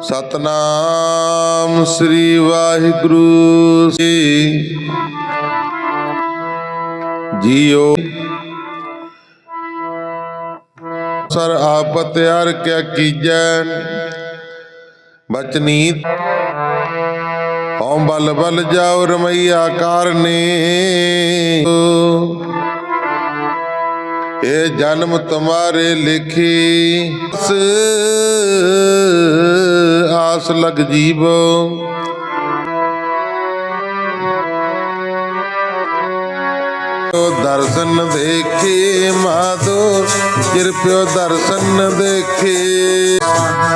ਸਤਨਾਮ ਸ੍ਰੀ Waheguru ji. JIO. Sir ਆਪ ਤਿਆਰ ਕਿਆ ਕੀਜੈ। ਬਚਨੀ। ਹਉ ਬਲ ਬਲ ਜਾਉ ਰਮਈਆ ਕਾਰਨੇ। ਇਹ ਜਨਮ ਤੁਮਾਰੇ ਲਿਖੀ। ਸ ਆਸ ਲਗ ਜੀਵੋ। ਦਰਸ਼ਨ ਦੇਖੇ ਮਾਧੋ ਕਿਰਪਿਓ ਦਰਸ਼ਨ ਦੇਖੇ।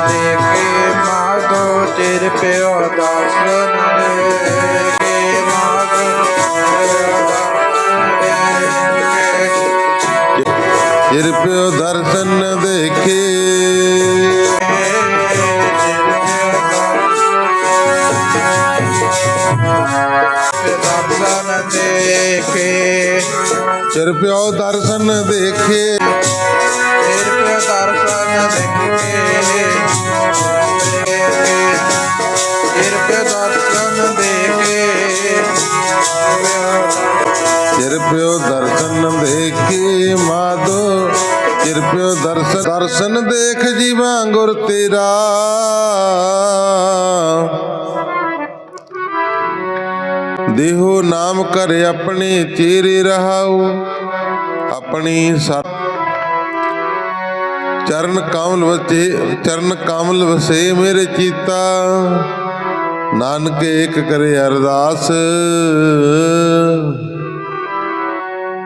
ਦੇਖੇ ਮਾਧੋ ਤੇਰੇ ਦਰਸ਼ਨ ਦੇਖੇ। ਕਿਰਪਿਓ ਦਰਸ਼ਨ ਦੇਖੇ ਦਰਸ਼ਨ ਦੇਖੇ ਕਿਰਪਿਓ ਦਰਸ਼ਨ ਦੇਖੇ ਤੇਰੇ ਦਰਸ਼ਨ ਦੇਖੇ ਤੇਰੇ ਦਰਸ਼ਨ ਦੇਖੇ ਕਿਰਪਿਓ ਦਰਸ਼ਨ ਦੇਖੇ ਮਾਧੋ ਕਿਰਪਿਓ ਦਰਸ਼ਨ ਦਰਸ਼ਨ ਦੇਖ ਜੀਵਾਂ ਗੁਰ ਤੇਰਾ। ਦੇਹੋ ਨਾਮ ਕਰ ਆਪਣੇ ਚਿਹਰੇ ਰਹਾਉ, ਆਪਣੀ ਸਤ ਚਰਨ ਕਮਲ ਵਸੇ ਚਰਨ ਕਮਲ ਵਸੇ ਮੇਰੇ ਚੀਤਾ। ਨਾਨਕ ਏਕ ਕਰੇ ਅਰਦਾਸ।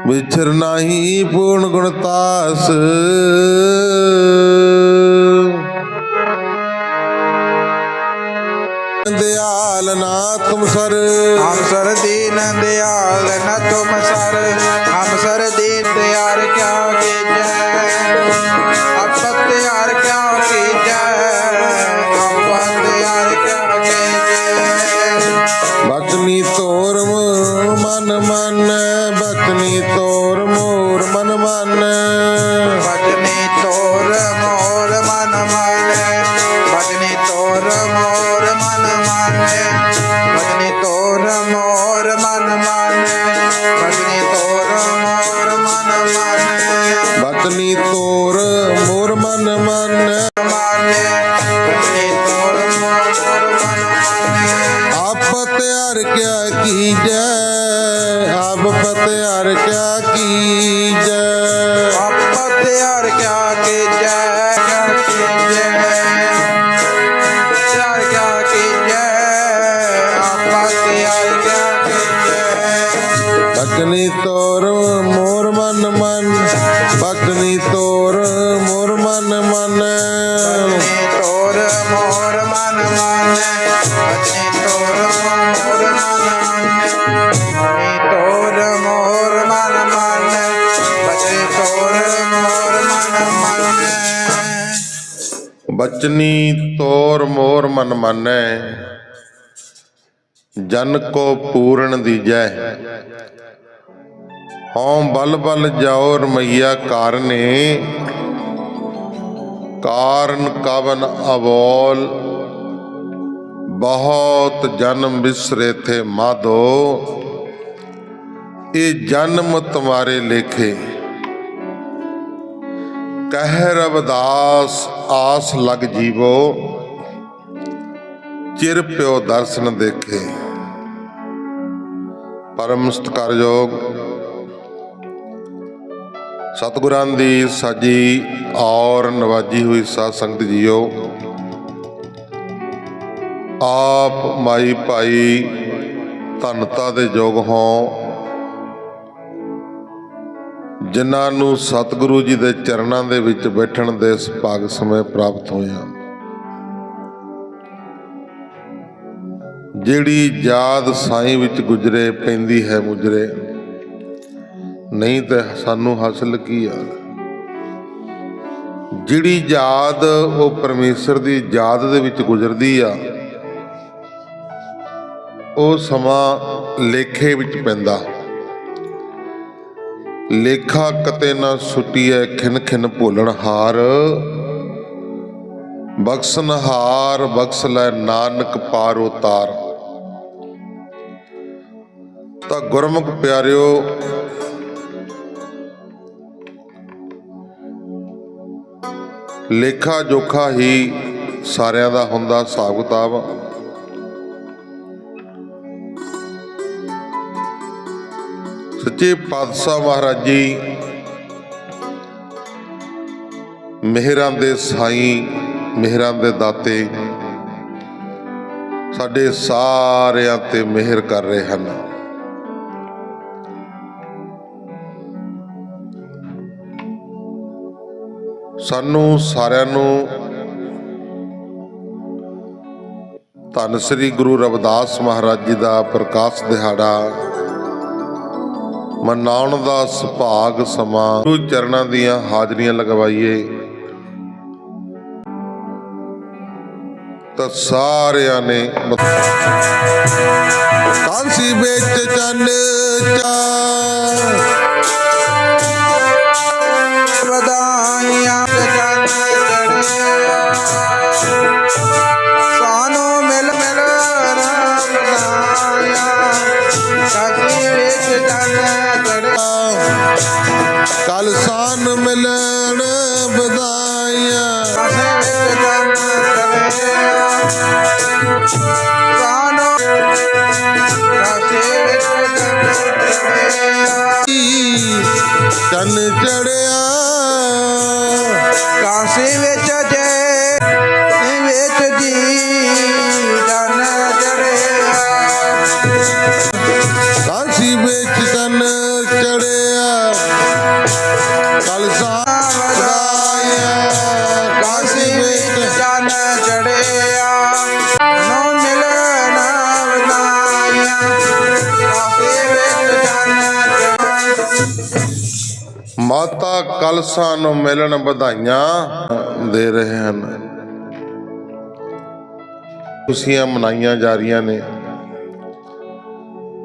ਵਿਚਰ ਨਾਹੀ ਪੂਰਨ ਗੁਣਤਾਸ ਦਿਆਲ ਨਾ ਤੁਮ ਸਰ ਹਮ ਸਰ ਦੀਨ ਦਿਆਲ ਨਾ ਤੁਮ ਸਰ। ਹਮ ਸਰ ਦੀਨ ਦਿਆਲ ਕਿਆ ਕੀਜੈ। ਮਨ ਮਨ ਮਾਨੇ ਭਜਨੀ ਆਪ ਤਿਆਰ ਕਿਆ ਕੀਜੈ ਆਪ ਪਤਿਆਰ ਕਿਆ ਕੀਜੈ। ਬਚਨੀ ਤੋਰ ਮੋਰ ਮਨ ਮਾਨੈ, ਜਨ ਕੋ ਪੂਰਨ ਦੀਜੈ। ਹਉ ਬਲ ਬਲ ਜਾਓ ਰਮਈਆ ਕਾਰਨੇ, ਕਾਰਨ ਕਵਨ ਅਬੋਲ ਬਹੁਤ ਜਨਮ ਬਿਸਰੇ ਥੇ ਮਾਧੋ। ਇਹ ਜਨਮ ਤੁਮਾਰੇ ਲੇਖੇ। ਕਹਿ ਰਵਦਾਸ ਆਸ ਲਗ ਜੀਵੋ, ਚਿਰ ਪਿਓ ਦਰਸ਼ਨ ਦੇਖੇ। ਪਰਮ ਸਤਕਾਰਯੋਗ ਸਤਿਗੁਰਾਂ ਦੀ ਸਾਜੀ ਔਰ ਨਵਾਜੀ ਹੋਈ ਸਾਧ ਸੰਗਤ ਜੀਓ। ਆਪ ਮਾਈ ਭਾਈ ਧੰਨਤਾ ਦੇ ਯੋਗ ਹੋ। ਜਿਨ੍ਹਾਂ ਨੂੰ ਸਤਿਗੁਰੂ ਜੀ ਦੇ ਚਰਨਾਂ ਦੇ ਵਿੱਚ ਬੈਠਣ ਦੇ ਸੁਭਾਗ ਸਮੇਂ ਪ੍ਰਾਪਤ ਹੋਇਆ। ਜਿਹੜੀ ਯਾਦ ਸਾਈਂ ਵਿੱਚ ਗੁਜਰੇ, ਪੈਂਦੀ ਹੈ ਮੁਜਰੇ। ਨਹੀਂ ਤੇ ਸਾਨੂੰ ਹਾਸਲ ਕੀ ਆ ਜਿਹੜੀ ਯਾਦ ਉਹ ਪਰਮੇਸ਼ਰ ਦੀ ਯਾਦ ਦੇ ਵਿੱਚ ਗੁਜ਼ਰਦੀ ਆ ਉਹ ਸਮਾਂ ਲੇਖੇ ਵਿੱਚ ਪੈਂਦਾ। ਲੇਖਾ ਕਤੇ ਨਾ ਸੁਟੀਐ ਖਿਨ ਖਿਨ ਭੋਲਣ ਹਾਰ। ਬਖਸ਼ਨ ਹਾਰ ਬਖਸ਼ ਲੈ ਨਾਨਕ ਪਾਰ ਉਤਾਰ ਤਾਂ ਗੁਰਮੁਖ ਪਿਆਰਿਓ, ਲੇਖਾ ਜੋਖਾ ਹੀ ਸਾਰਿਆਂ ਦਾ ਹੁੰਦਾ ਹਿਸਾਬ ਕਿਤਾਬ ਸੱਚੇ ਪਾਤਸ਼ਾਹ ਮਹਾਰਾਜ ਜੀ, ਮਿਹਰਾਂ ਦੇ ਸਾਈਂ, ਮਿਹਰਾਂ ਦੇ ਦਾਤੇ, ਸਾਡੇ ਸਾਰਿਆਂ ਤੇ ਮਿਹਰ ਕਰ ਰਹੇ ਹਨ। ਸਾਨੂੰ ਸਾਰਿਆਂ ਨੂੰ ਧੰਨ ਸ੍ਰੀ ਗੁਰੂ ਰਵਿਦਾਸ ਮਹਾਰਾਜ ਜੀ ਦਾ ਪ੍ਰਕਾਸ਼ ਦਿਹਾੜਾ ਮਨਾਉਣ ਦਾ ਸੁਭਾਗ ਸਮਾਂ। ਗੁਰੂ ਚਰਨਾਂ ਦੀਆਂ ਹਾਜ਼ਰੀਆਂ ਲਗਵਾਈਏ। ਤਾਂ ਸਾਰਿਆਂ ਨੇ ਕਾਂਸੀ ਵਿੱਚ ਚੰਨ ਚਾ ਸਾਨੂੰ ਕਾਸ਼ੀ ਵਿੱਚ ਚੜਿਆ ਚੰਨ ਚੜਿਆ ਕਾਸ਼ੀ ਵਿੱਚ ਮਾਤਾ ਕਲਸਾਂ ਨੂੰ ਮਿਲਣ ਵਧਾਈਆਂ ਦੇ ਰਹੇ ਹਨ। ਖੁਸ਼ੀਆਂ ਮਨਾਈਆਂ ਜਾ ਰਹੀਆਂ ਨੇ।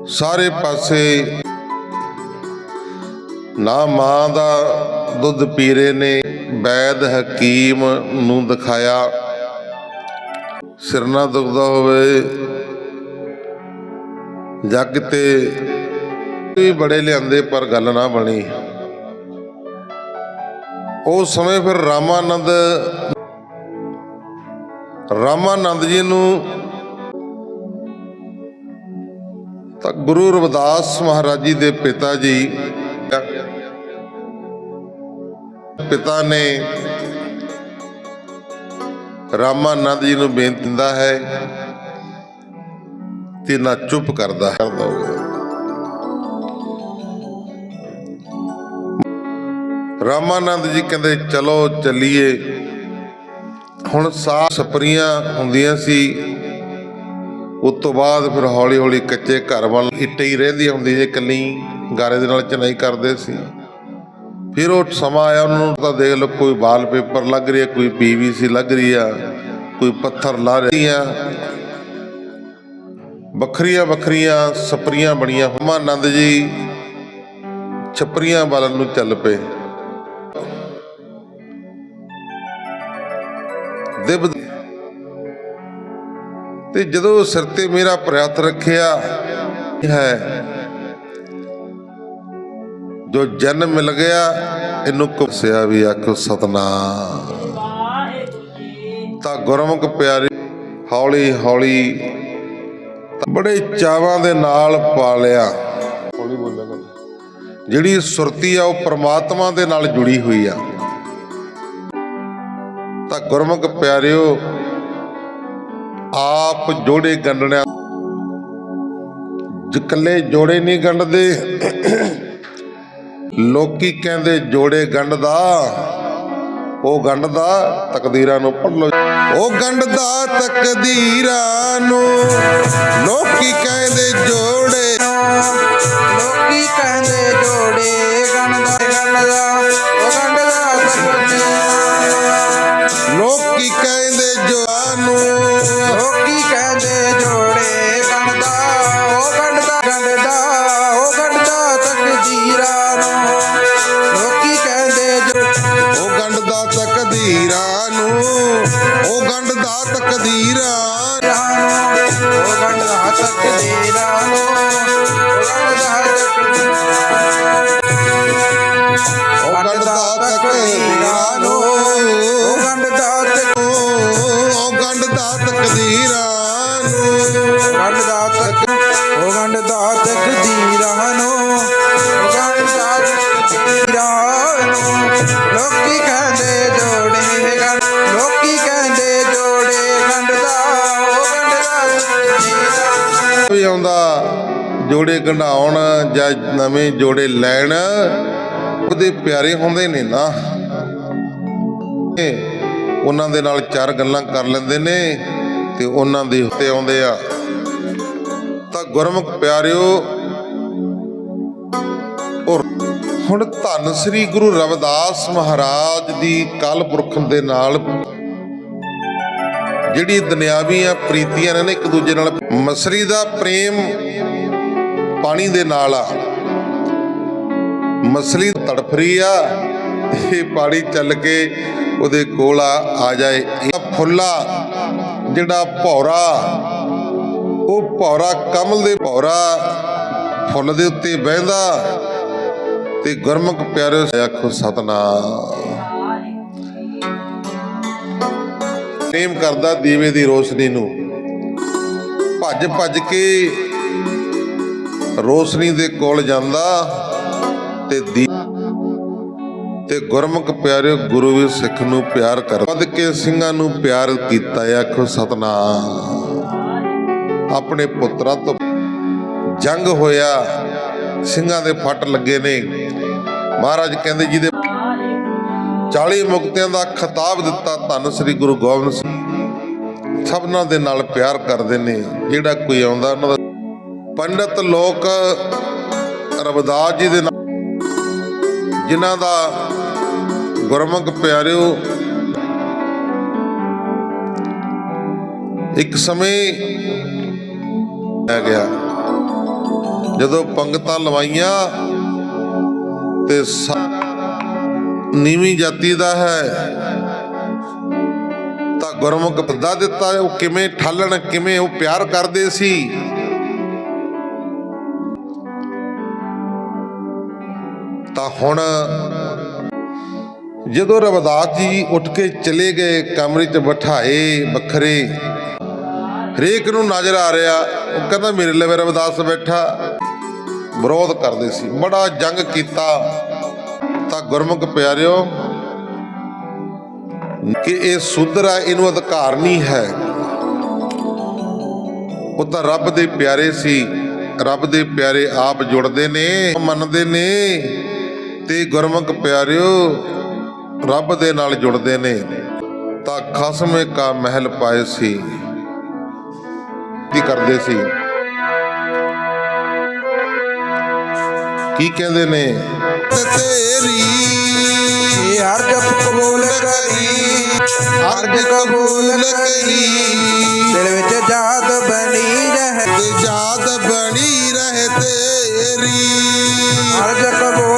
ਸਾਰੇ ਪਾਸੇ ਨਾ ਮਾਂ ਦਾ ਦੁੱਧ ਪੀਰੇ ਨੇ ਵੈਦ ਹਕੀਮ ਨੂੰ ਦਿਖਾਇਆ। ਸਿਰ ਸਿਰਨਾ ਦੁਖਦਾ ਹੋਵੇ। ਜੱਗ ਤੇ ਬੜੇ ਲਿਆਂਦੇ ਪਰ ਗੱਲ ਨਾ ਬਣੀ। ਉਸ ਸਮੇਂ ਫਿਰ ਰਾਮਾਨੰਦ ਰਾਮਾਨੰਦ ਜੀ ਨੂੰ ਤਾਂ ਗੁਰੂ ਰਵਿਦਾਸ ਮਹਾਰਾਜ ਜੀ ਦੇ ਪਿਤਾ ਜੀ, ਪਿਤਾ ਨੇ ਰਾਮਾਨੰਦ ਜੀ ਨੂੰ ਬੇਨਤੀ ਦਿੰਦਾ ਹੈ ਤੇ ਨਾ ਚੁੱਪ ਕਰਦਾ ਕਰਦਾ ਹੋਵੇ ਰਾਮਾਨੰਦ ਜੀ ਕਹਿੰਦੇ, ਚਲੋ ਚੱਲੀਏ। ਹੁਣ ਸਾਹ ਸਪਰੀਆਂ ਹੁੰਦੀਆਂ ਸੀ। ਉਸ ਤੋਂ ਬਾਅਦ ਫਿਰ ਹੌਲੀ ਹੌਲੀ ਕੱਚੇ ਘਰ ਵੱਲ ਇੱਟੇ ਹੀ ਰਹਿੰਦੀ ਹੁੰਦੀ ਜੇ ਕੱਲੀ ਗਾਰੇ ਦੇ ਨਾਲ ਚਨਾਈ ਕਰਦੇ ਸੀ। ਫਿਰ ਉਹ ਸਮਾਂ ਆਇਆ, ਉਹਨਾਂ ਨੂੰ ਤਾਂ ਦੇਖ ਲਓ, ਕੋਈ ਵਾਲ ਪੇਪਰ ਲੱਗ ਰਹੀ ਹੈ, ਕੋਈ ਪੀਵੀਸੀ ਲੱਗ ਰਹੀ ਆ, ਕੋਈ ਪੱਥਰ ਲਾ ਰਹੀ ਆ ਵੱਖਰੀਆਂ ਵੱਖਰੀਆਂ ਸਪਰੀਆਂ ਬਣੀਆਂ। ਹਮਾਨੰਦ ਜੀ ਛਪਰੀਆਂ ਵੱਲ ਨੂੰ ਚੱਲ ਪਏ। ਦਿਬ ਤੇ ਜਦੋਂ ਸਿਰ ਤੇ ਮੇਰਾ ਪ੍ਰਯਤ ਰੱਖਿਆ ਹੈ। ਜੋ ਜਨਮ ਮਿਲ ਗਿਆ ਇਹਨੂੰ ਕੁਸਿਆ ਵੀ ਆਖੋ ਸਤਨਾਮ। ਤਾਂ ਗੁਰਮੁਖ ਪਿਆਰੇ ਹੌਲੀ ਹੌਲੀ ਬੜੇ ਚਾਵਾਂ ਦੇ ਨਾਲ ਪਾਲਿਆ। ਜਿਹੜੀ ਸੁਰਤੀ ਆ ਉਹ ਪ੍ਰਮਾਤਮਾ ਦੇ ਨਾਲ ਜੁੜੀ ਹੋਈ ਆ। ਗੁਰਮੁਖ ਪਿਆਰਿਓ, ਆਪ ਜੋੜੇ ਗੰਡਣਿਆ ਜਿਕਲੇ ਜੋੜੇ ਨਹੀਂ ਗੰਡਦੇ ਲੋਕੀ ਕਹਿੰਦੇ ਜੋੜੇ ਗੰਡਦਾ ਉਹ ਗੰਢਦਾ ਤਕਦੀਰਾਂ ਨੂੰ ਪੜ ਲੋ ਉਹ ਗੰਡਦਾ ਤਕਦੀਰਾਂ ਨੂੰ, ਲੋਕੀ ਕਹਿੰਦੇ ਜੋੜੇ। ਲੋਕੀ ਕਹਿੰਦੇ ਜੋੜੇ ਲੋਕੀ ਕਹਿੰਦੇ ਜੋੜੇ ਗੰਡ ਲੋਕੀ ਕਹਿੰਦੇ ਜੋੜੇ ਗੰਡ ਦਾ, ਉਹ ਗੰਡ ਦਾ ਤਕਦੀਰਾਂ ਵੀ ਆਉਂਦਾ ਜੋੜੇ ਕਢਾਉਣ ਜਾਂ ਨਵੇਂ ਜੋੜੇ ਲੈਣ, ਉਹਦੇ ਪਿਆਰੇ ਹੁੰਦੇ ਨੇ ਨਾ। ਉਹਨਾਂ ਦੇ ਨਾਲ ਚਾਰ ਗੱਲਾਂ ਕਰ ਲੈਂਦੇ ਨੇ ਤੇ ਉਹਨਾਂ ਦੇ ਉੱਤੇ ਆਉਂਦੇ ਆ। ਤਾਂ ਗੁਰਮੁਖ ਪਿਆਰਿਓ, ਔਰ ਹੁਣ ਧੰਨ ਸ੍ਰੀ ਗੁਰੂ ਰਵਿਦਾਸ ਮਹਾਰਾਜ ਦੀ ਕਾਲ ਪੁਰਖ ਦੇ ਨਾਲ ਜਿਹੜੀ ਦੁਨਿਆਵੀਆਂ ਪ੍ਰੀਤੀਆਂ ਨੇ ਇੱਕ ਦੂਜੇ ਨਾਲ, ਮਸਰੀ ਦਾ ਪ੍ਰੇਮ ਪਾਣੀ ਦੇ ਨਾਲ ਆ। ਮਸਲੀ ਤੜਫ ਰਹੀ ਆ, ਇਹ ਪਾਣੀ ਚੱਲ ਕੇ ਉਹਦੇ ਕੋਲ ਆ ਆ ਜਾਏ। ਫੁੱਲਾ ਜਿਹੜਾ ਭੌਰਾ, ਉਹ ਭੌਰਾ ਕਮਲ ਦੇ ਭੌਰਾ ਫੁੱਲ ਦੇ ਉੱਤੇ ਬਹਿੰਦਾ। ਤੇ ਗੁਰਮੁਖ ਪਿਆਰੇ ਆਖੋ ਸਤਨਾਮ। ਪ੍ਰੇਮ ਕਰਦਾ ਦੀਵੇ ਦੀ ਰੋਸ਼ਨੀ ਨੂੰ। ਭੱਜ ਭੱਜ ਕੇ ਰੋਸ਼ਨੀ ਦੇ ਕੋਲ ਜਾਂਦਾ ਤੇ ਦੀ ਤੇ ਗੁਰਮੁਖ ਪਿਆਰੇ ਗੁਰੂ ਵੀ ਸਿੱਖ ਨੂੰ ਪਿਆਰ ਕਰ ਵੱਧ ਕੇ ਸਿੰਘਾਂ ਨੂੰ ਪਿਆਰ ਕੀਤਾ ਆਖੋ ਸਤਨਾਮ। ਆਪਣੇ ਪੁੱਤਰਾਂ ਤੋਂ ਜੰਗ ਹੋਇਆ, ਸਿੰਘਾਂ ਦੇ ਫੱਟ ਲੱਗੇ ਨੇ। ਮਹਾਰਾਜ ਕਹਿੰਦੇ ਜਿਹਦੇ 40 ਮੁਕਤਿਆਂ ਦਾ ਖਿਤਾਬ ਦਿੱਤਾ, ਧੰਨ ਸ੍ਰੀ ਗੁਰੂ ਗੋਬਿੰਦ ਸਿੰਘ ਸਭਨਾਂ ਦੇ ਨਾਲ ਪਿਆਰ ਕਰਦੇ ਨੇ, ਜਿਹੜਾ ਕੋਈ ਆਉਂਦਾ ਉਹਨਾਂ ਦਾ ਪੰਡਤ ਲੋਕ ਰਵਿਦਾਸ ਜੀ ਦੇ ਨਾਲ, ਜਿਨ੍ਹਾਂ ਦਾ ਗੁਰਮੁਖ ਪਿਆਰਿਓ। ਇੱਕ ਸਮੇਂ ਆ ਗਿਆ, ਜਦੋਂ ਪੰਗਤਾਂ ਲਵਾਈਆਂ ਤੇ ਨੀਵੀਂ ਜਾਤੀ ਦਾ ਹੈ। ਤਾਂ ਗੁਰਮੁਖ ਪੱਦਾ ਦਿੱਤਾ ਉਹ ਕਿਵੇਂ ਠਾਲਣ, ਕਿਵੇਂ ਉਹ ਪਿਆਰ ਕਰਦੇ ਸੀ? ਤਾਂ ਹੁਣ ਜਦੋਂ ਰਵਦਾਸ ਜੀ ਉੱਠ ਕੇ ਚਲੇ ਗਏ ਕਮਰੇ 'ਚ ਬਿਠਾਏ ਵੱਖਰੇ, ਹਰੇਕ ਨੂੰ ਨਜ਼ਰ ਆ ਰਿਹਾ, ਉਹ ਕਹਿੰਦਾ, ਮੇਰੇ ਲਈ ਰਵਿਦਾਸ ਬੈਠਾ। ਵਿਰੋਧ ਕਰਦੇ ਸੀ। ਬੜਾ ਜੰਗ ਕੀਤਾ। ਤਾਂ ਗੁਰਮੁਖ ਪਿਆਰਿਓ, ਕਿ ਇਹ ਸੁਧਰ ਹੈ ਇਹਨੂੰ ਅਧਿਕਾਰ ਨਹੀਂ ਹੈ। ਉਹ ਤਾਂ ਰੱਬ ਦੇ ਪਿਆਰੇ ਸੀ। ਰੱਬ ਦੇ ਪਿਆਰੇ ਆਪ ਜੁੜਦੇ ਨੇ, ਮੰਨਦੇ ਨੇ। ਤੇ ਗੁਰਮੁਖ ਪਿਆਰਿਓ, ਰੱਬ ਦੇ ਨਾਲ ਜੁੜਦੇ ਨੇ। ਤਾਂ ਖਸਮੇ ਕਾ ਮਹਿਲ ਪਾਏ ਸੀ। ਕੀ ਕਰਦੇ ਸੀ? ਕੀ ਕਹਿੰਦੇ ਨੇ? ਤੇਰੀ ਹਰ ਜਪ ਕਬੂਲ ਕਰੀ ਹਰ ਜਪ ਕਬੂਲ ਕਰੀ। ਦਿਲ ਵਿੱਚ ਜਾਤ ਬਣੀ ਰਹੇ। ਤੇ ਯਾਦ ਬਣੀ ਰਹੇ ਤੇਰੀ। ਹਰ ਜਪ ਕਬੂਲ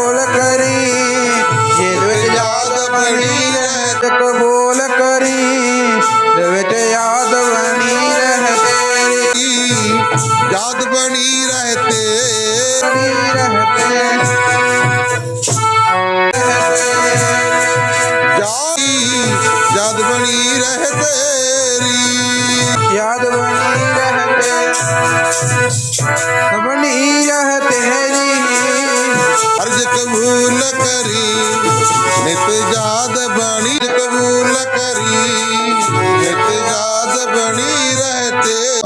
ਤੇ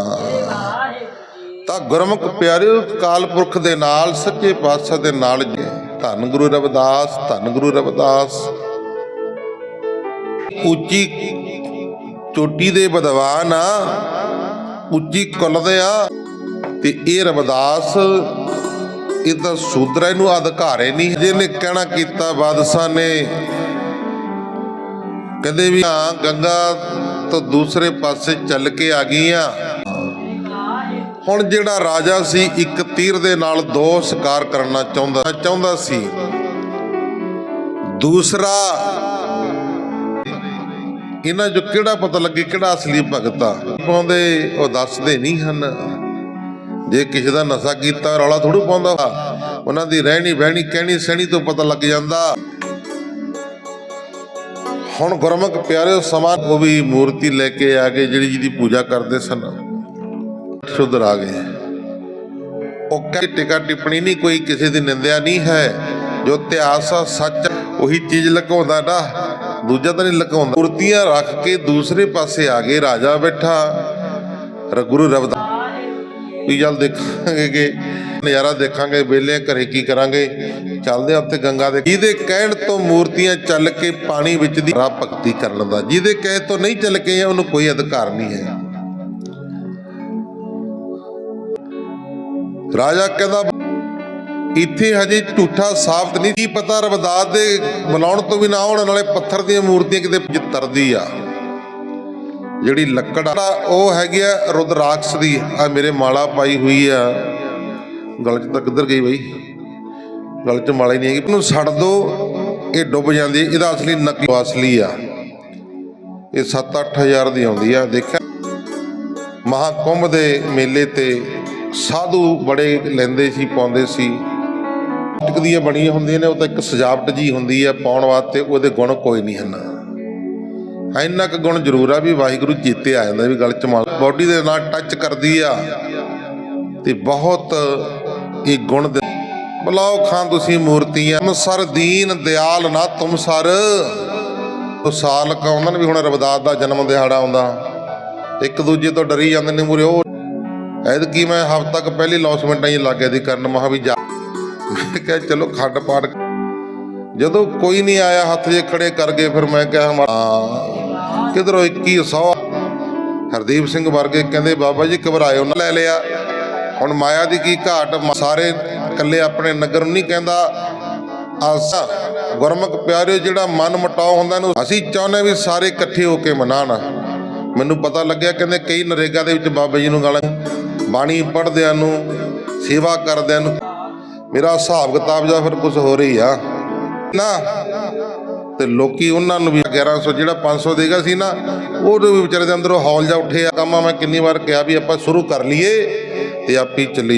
ਤਾਂ ਗੁਰਮੁਖ ਪਿਆਰਿਓ, ਕਾਲ ਪੁਰਖ ਦੇ ਨਾਲ, ਸੱਚੇ ਪਾਤਸ਼ਾਹ ਦੇ ਨਾਲ ਧੰਨ ਗੁਰੂ ਰਵਿਦਾਸ, ਧੰਨ ਗੁਰੂ ਰਵਿਦਾਸ। ਉੱਚੀ ਚੋਟੀ ਦੇ ਵਿਦਵਾਨ ਆ, ਉੱਚੀ ਕੁੱਲ ਦੇ ਆ, ਤੇ ਇਹ ਰਵਿਦਾਸ, ਇਹ ਤਾਂ ਸੂਦਰਾ ਨੂੰ ਅਧਿਕਾਰੇ ਨਹੀਂ। ਜਿਹਨੇ ਕਹਿਣਾ ਕੀਤਾ, ਬਾਦਸ਼ਾਹ ਨੇ, ਕਹਿੰਦੇ ਵੀ ਹਾਂ, ਗੰਗਾ ਤੋਂ ਦੂਸਰੇ ਪਾਸੇ ਚੱਲ ਕੇ ਆ ਗਈਆਂ। ਹੁਣ ਜਿਹੜਾ ਰਾਜਾ ਸੀ, ਇੱਕ ਤੀਰ ਦੇ ਨਾਲ ਦੋ ਸ਼ਿਕਾਰ ਕਰਨਾ ਚਾਹੁੰਦਾ ਚਾਹੁੰਦਾ ਸੀ। ਦੂਸਰਾ, ਇਹਨਾਂ 'ਚੋਂ ਕਿਹੜਾ ਪਤਾ ਲੱਗੇ ਕਿਹੜਾ ਅਸਲੀ ਭਗਤ ਆ? ਪਾਉਂਦੇ, ਉਹ ਦੱਸਦੇ ਨਹੀਂ ਹਨ। ਜੇ ਕਿਸੇ ਦਾ ਨਸ਼ਾ ਕੀਤਾ, ਰੌਲਾ ਥੋੜੂ ਪਾਉਂਦਾ। ਉਹਨਾਂ ਦੀ ਰਹਿਣੀ ਬਹਿਣੀ ਕਹਿਣੀ ਸਹਿਣੀ ਤੋਂ ਪਤਾ ਲੱਗ ਜਾਂਦਾ। ਹੁਣ ਗੁਰਮੁਖ ਪਿਆਰਿਓ, ਸਮਾਂ ਉਹ ਵੀ ਮੂਰਤੀ ਲੈ ਕੇ ਆ ਗਏ ਜਿਹੜੀ ਜਿਹਦੀ ਪੂਜਾ ਕਰਦੇ ਸਨ ਸ਼ੁੱਧਰ ਆ ਗਏ ਉਹ ਕਹਿੰਦੇ ਟਿਕਾ ਟਿੱਪਣੀ ਨਹੀਂ, ਕੋਈ ਕਿਸੇ ਦੀ ਨਿੰਦਿਆ ਨਹੀਂ ਹੈ। ਜੋ ਇਤਿਹਾਸ ਆ, ਸੱਚ ਉਹੀ ਚੀਜ਼ ਲੁਕਾਉਂਦਾ ਨਾ, ਦੂਜਾ ਤਾਂ ਨਹੀਂ ਲਕਾਉਂਦਾ। ਮੂਰਤੀਆਂ ਰੱਖ ਕੇ ਦੂਸਰੇ ਪਾਸੇ ਆ ਗਏ ਰਾਜਾ ਬੈਠਾ। ਰ- ਗੁਰੂ ਰਵਿਦਾਸ ਵੀ ਜਲ ਦੇਖਾਂਗੇ ਕਿ ਨਜ਼ਾਰਾ ਦੇਖਾਂਗੇ ਵੇਲੇ ਘਰੇ ਕੀ ਕਰਾਂਗੇ? ਚੱਲਦੇ ਆ ਉੱਤੇ ਗੰਗਾ ਦੇ ਜਿਹਦੇ ਕਹਿਣ ਤੋਂ ਮੂਰਤੀਆਂ ਚੱਲ ਕੇ ਪਾਣੀ ਵਿੱਚ ਦੀ ਰਾ ਭਗਤੀ ਕਰ ਲੈਂਦਾ ਜਿਹਦੇ ਕਹੇ ਤੋਂ ਨਹੀਂ ਚੱਲ ਕੇ ਉਹਨੂੰ ਕੋਈ ਅਧਿਕਾਰ ਨਹੀਂ ਹੈ। ਰਾਜਾ ਕਹਿੰਦਾ, ਇੱਥੇ ਹਜੇ ਝੂਠਾ ਸਾਬਤ ਨਹੀਂ। ਕੀ ਪਤਾ ਰਵਦਾਸ ਦੇ ਬੁਲਾਉਣ ਤੋਂ ਵੀ ਨਾ ਆਉਣ, ਨਾਲੇ ਪੱਥਰ ਦੀਆਂ ਮੂਰਤੀਆਂ ਕਿਤੇ ਜਿੱਤਰਦੀ ਆ। ਜਿਹੜੀ ਲੱਕੜ ਆ, ਉਹ ਹੈਗੀ ਆ ਰੁਦਰਾਕਸ਼ ਦੀ। ਆ ਮੇਰੇ ਮਾਲਾ ਪਾਈ ਹੋਈ ਆ। ਗਲ ਚ ਤਾਂ ਕਿੱਧਰ ਗਈ ਬਈ? ਗਲ ਚ ਮਾਲਾ ਹੀ ਨਹੀਂ ਹੈਗੀ। ਇਹਨੂੰ ਛੱਡ ਦੋ। ਇਹ ਡੁੱਬ ਜਾਂਦੀ ਹੈ। ਇਹਦਾ ਅਸਲੀ ਨਕਲੀ ਅਸਲੀ ਆ। ਇਹ 7-8000 ਦੀ ਆਉਂਦੀ ਆ। ਦੇਖਿਆ? ਮਹਾਕੁੰਭ ਦੇ ਮੇਲੇ ਤੇ ਸਾਧੂ ਬੜੇ ਲੈਂਦੇ ਸੀ, ਪਾਉਂਦੇ ਸੀ। ਟਿਕਦੀਆਂ ਬਣੀਆਂ ਹੁੰਦੀਆਂ ਨੇ। ਉਹ ਤਾਂ ਇੱਕ ਸਜਾਵਟ ਜੀ ਹੁੰਦੀ ਹੈ ਪਾਉਣ ਵਾਸਤੇ। ਉਹਦੇ ਗੁਣ ਕੋਈ ਨਹੀਂ ਹਨ। ਇੰਨਾ ਕੁ ਗੁਣ ਜ਼ਰੂਰ ਆ ਵੀ ਵਾਹਿਗੁਰੂ ਜੀਤੇ ਆ ਜਾਂਦਾ ਵੀ ਗਲ ਚ ਮਾਲ। ਬਾਡੀ ਦੇ ਨਾਲ ਟੱਚ ਕਰਦੀ ਆ। ਤੇ ਬਹੁਤ ਇਹ ਗੁਣ ਦੇ ਬਲਾਓ ਖਾਂ ਤੁਸੀਂ ਮੂਰਤੀਆਂ। ਤੁਮ ਸਰ ਦੀਨ ਦਿਆਲ ਨਾ ਤੁਮ ਸਰ। ਉਹ ਸਾਲ ਕਾਉਂਦਾ ਨੇ ਵੀ ਹੁਣ ਰਵਿਦਾਸ ਦਾ ਜਨਮ ਦਿਹਾੜਾ ਆਉਂਦਾ। ਇੱਕ ਦੂਜੇ ਤੋਂ ਡਰੀ ਜਾਂਦੇ ਨੇ ਮੂਰੇ ਉਹ। ਐਦ ਕੀ ਮੈਂ ਹਫ਼ਤਾ ਤੱਕ ਪਹਿਲੀ ਲੌਸਮੈਂਟਾਂ ਹੀ ਲੱਗ ਗਿਆ ਦੀ ਕਰਨ, ਮਹਾ ਵੀ ਜਾ ਮੈਂ ਕਿਹਾ ਚਲੋ ਖੱਡ ਪਾੜ ਜਦੋਂ ਕੋਈ ਨਹੀਂ ਆਇਆ, ਹੱਥ ਜੇ ਖੜੇ ਕਰ ਗਏ, ਫਿਰ ਮੈਂ ਕਿਹਾ, ਹਾਂ। ਕਿਧਰੋਂ 2100 ਹਰਦੀਪ ਸਿੰਘ ਵਰਗੇ ਕਹਿੰਦੇ, ਬਾਬਾ ਜੀ ਘਬਰਾਇਓ ਨਾ, ਲੈ ਲਿਆ। ਹੁਣ ਮਾਇਆ ਦੀ ਕੀ ਘਾਟ? ਸਾਰੇ ਇਕੱਲੇ ਆਪਣੇ ਨਗਰ ਨੂੰ ਨਹੀਂ ਕਹਿੰਦਾ। ਆਸਾ, ਗੁਰਮੁਖ ਪਿਆਰਿਓ, ਜਿਹੜਾ ਮਨ ਮਟਾਓ ਹੁੰਦਾ ਨੂੰ ਅਸੀਂ ਚਾਹੁੰਦੇ ਵੀ ਸਾਰੇ ਇਕੱਠੇ ਹੋ ਕੇ ਮਨਾਣ। ਮੈਨੂੰ ਪਤਾ ਲੱਗਿਆ ਕਹਿੰਦੇ ਕਈ ਨਰੇਗਾ ਦੇ ਵਿੱਚ ਬਾਬਾ ਜੀ ਨੂੰ ਗਾਲਾਂ ਬਾਣੀ ਪੜ੍ਹਦਿਆਂ ਨੂੰ, ਸੇਵਾ ਕਰਦਿਆਂ ਨੂੰ। ਮੇਰਾ ਹਿਸਾਬ ਕਿਤਾਬ ਜਾਂ ਫਿਰ ਕੁਝ ਹੋ ਰਹੀ ਆ। ਨਾ, ਤੇ ਲੋਕੀ ਉਹਨਾਂ ਨੂੰ ਵੀ 1100 ਜਿਹੜਾ 500 ਦੇਗਾ ਸੀ ਨਾ, ਉਹਦੇ ਵੀ ਵਿਚਾਰੇ ਦੇ ਅੰਦਰੋਂ ਹੌਲ ਜਾ ਉੱਠਿਆ। ਕੰਮਾਂ ਮੈਂ ਕਿੰਨੀ ਵਾਰ ਕਿਹਾ ਵੀ ਆਪਾਂ ਸ਼ੁਰੂ ਕਰ ਲਈਏ। ਤੇ ਆਪੀ ਚੱਲੀ